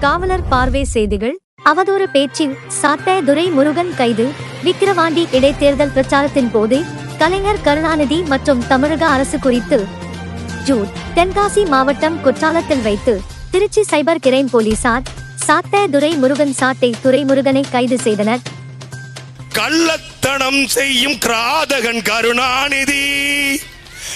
காவலர் பார்வை செய்திகள். அவதூறு பேச்சில் சாத்த துரை முருகன் கைது. விக்கிரவாண்டி இடைத்தேர்தல் பிரச்சாரத்தின் போது கலைஞர் கருணாநிதி மற்றும் தமிழக அரசு குறித்து ஜூன் தென்காசி மாவட்டம் குற்றாலத்தில் வைத்து திருச்சி சைபர் கிரைம் போலீசார் சாத்த துரை முருகன் சாட்டை துரைமுருகனை கைது செய்தனர். கள்ளத்தனம் செய்யும் கிராதகன் கருணாநிதி.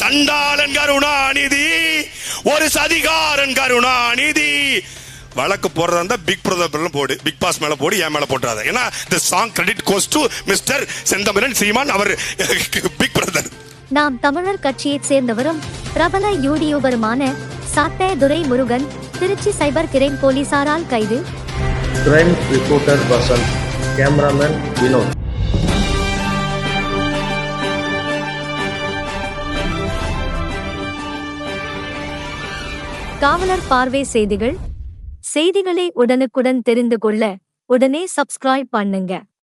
சண்டாளன் கருணாநிதி ஒரு சதிகாரன் கருணாநிதி. வழக்கு போடுறதா இருந்தா பிக் பிரதர் போடு பிக் பாஸ் மேல போடு என் மேல போட்டுறாத? ஏன்னா இந்த song credit goes to mister Senthamizhan Seeman our big brother Naam Tamilar கட்சியைச் சேர்ந்தவரும் பிரபல யூடியூபருமான சாத்த துரை முருகன் திருச்சி சைபர் கிரைம் போலீசாரால் கைது. Crime reporter Basant, cameraman Vinod. காவலர் பார்வை செய்திகள். செய்திகளை உடனுக்குடன் தெரிந்து கொள்ள உடனே சப்ஸ்கிரைப் பண்ணுங்க.